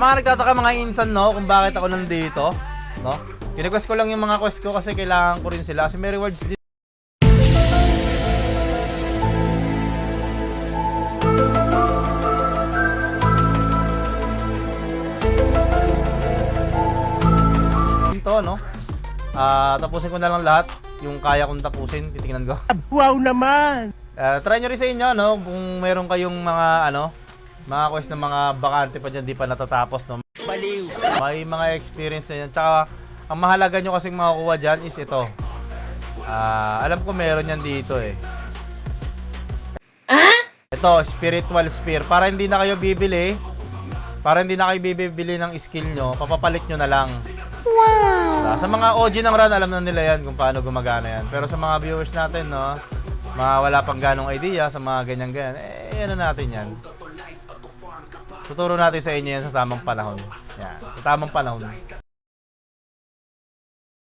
Mga nagtataka mga insan, no, kung bakit ako nandito, no? Kirequest ko lang yung mga quest ko kasi kailangan ko rin sila kasi may rewards din. Dito, no? Ah, tapusin ko na lang lahat yung kaya kong tapusin, titingnan ko. Wow naman! Ah, try nyo rin sa inyo, no? Kung meron kayong mga, ano, mga quest na mga bakante pa dyan, di pa natatapos, no? Baliw! May mga experience na yan. Tsaka, ang mahalaga nyo kasing makukuha dyan is ito. Ah, alam ko meron yan dito eh. Ito, spiritual spear. Para hindi na kayo bibili, para hindi na kayo bibili ng skill nyo, papapalit nyo na lang. Wow! Sa mga OG ng run, alam na nila yan kung paano gumagana yan. Pero sa mga viewers natin, no, mga wala pang ganong idea sa mga ganyan-ganyan, eh, ano natin yan. Tuturo natin sa inyo yan sa tamang panahon. Yan, sa tamang panahon.